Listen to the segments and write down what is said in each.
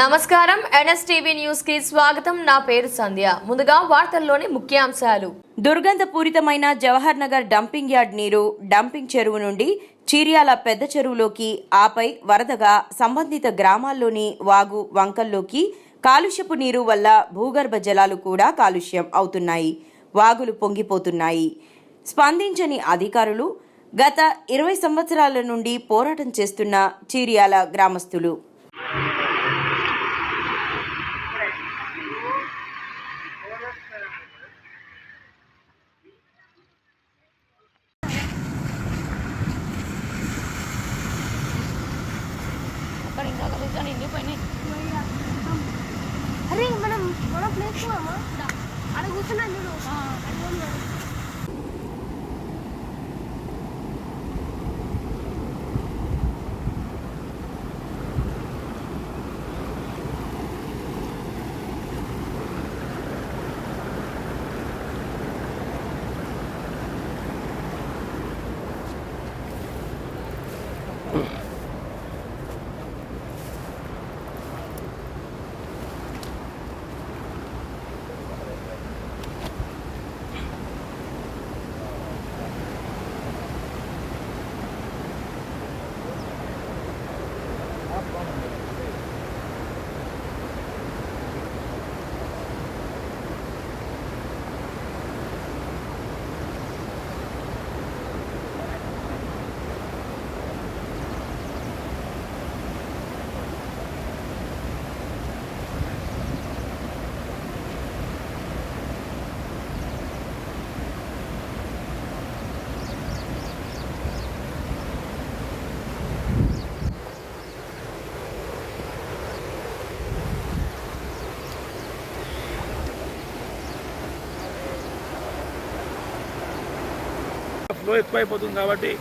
నమస్కారం. ఎన్ఎస్టీవీ న్యూస్కి స్వాగతం. నా పేరు సంధ్య. ముందుగా వార్తల్లోని ముఖ్యాంశాలు. దుర్గంధపూరితమైన జవహర్ నగర్ డంపింగ్ యార్డ్ నీరు డంపింగ్ చెరువు నుండి చీర్యాల పెద్ద చెరువులోకి ఆపై వరదగా సంబంధిత గ్రామాల్లోని వాగు వంకల్లోకి కాలుష్యపు నీరు వల్ల భూగర్భ జలాలు కూడా కాలుష్యం అవుతున్నాయి. వాగులు పొంగిపోతున్నాయి. స్పందించని అధికారులు గత ఇరవై సంవత్సరాల నుండి పోరాటం చేస్తున్న చీర్యాల గ్రామస్తులు. అరే మనం మనం ప్లేస్ అక్కడ కూర్చున్నాను చూడు. ఫ్లో ఎక్కువైపోతుంది కాబట్టి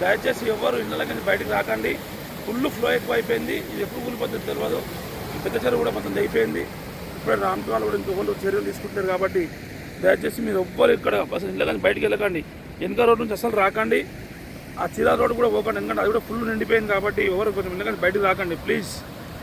దయచేసి ఎవరు ఇళ్ళకి బయటకు రాకండి. ఫుల్ ఫ్లో ఎక్కువైపోయింది. ఇది ఎప్పుడు కూలిపోతుంది తెలియదు పెద్ద చెరువు కూడా మొత్తం అయిపోయింది. ఇప్పుడే రామకాలు కూడా ఇంకొకరు చర్యలు తీసుకుంటారు కాబట్టి దయచేసి మీరు ఎవ్వరు ఇక్కడ అసలు ఇళ్ళకి బయటికి వెళ్ళకండి. వెనక రోడ్ నుంచి అసలు రాకండి. ఆ చీరా రోడ్ కూడా పోకండి. ఎందుకంటే అది కూడా ఫుల్ నిండిపోయింది కాబట్టి ఎవరు కొంచెం ఇళ్ళకి బయటకు రాకండి. ప్లీజ్.